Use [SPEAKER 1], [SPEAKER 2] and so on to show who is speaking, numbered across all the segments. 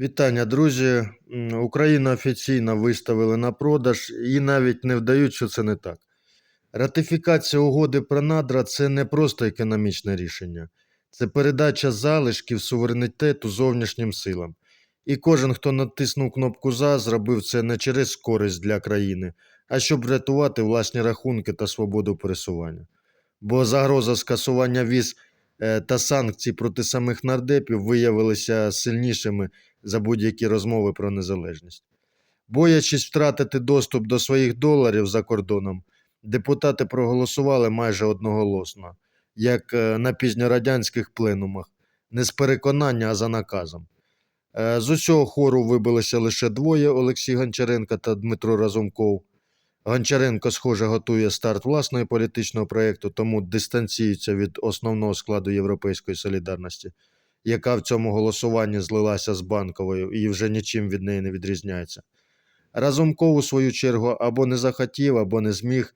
[SPEAKER 1] Вітання, друзі. М, Україну офіційно виставили на продаж і навіть не вдають, що це не так. Ратифікація угоди про надра це не просто економічне рішення, це передача залишків суверенітету зовнішнім силам. І кожен, хто натиснув кнопку За, зробив це не через користь для країни, а щоб врятувати власні рахунки та свободу пересування. Бо загроза скасування віз та санкцій проти самих нардепів виявилися сильнішими за будь-які розмови про незалежність. Боячись втратити доступ до своїх доларів за кордоном, депутати проголосували майже одноголосно, як е, на пізньорадянських пленумах, не з переконання, а за наказом. Е, З усього хору вибилися лише двоє Олексій Гончаренко та Дмитро Разумков. Гончаренко, схоже, готує старт власного політичного проєкту, тому дистанціюється від основного складу Європейської солідарності, яка в цьому голосуванні злилася з банковою і вже нічим від неї не відрізняється. Разумков, у свою чергу, або не захотів, або не зміг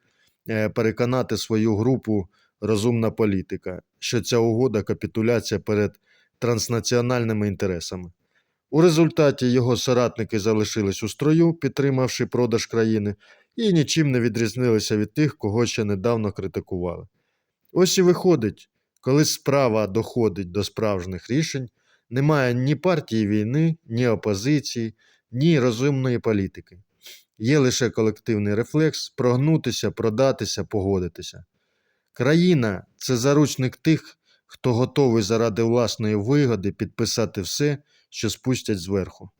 [SPEAKER 1] е, переконати свою групу розумна політика, що ця угода капітуляція перед транснаціональними інтересами. У результаті його соратники залишились у строю, підтримавши продаж країни, і нічим не відрізнилися від тих, кого ще недавно критикували. Ось і виходить, коли справа доходить до справжніх рішень, немає ні партії війни, ні опозиції, ні розумної політики. Є лише колективний рефлекс прогнутися, продатися, погодитися. Країна це заручник тих, хто готовий заради власної вигоди підписати все, що спустять зверху.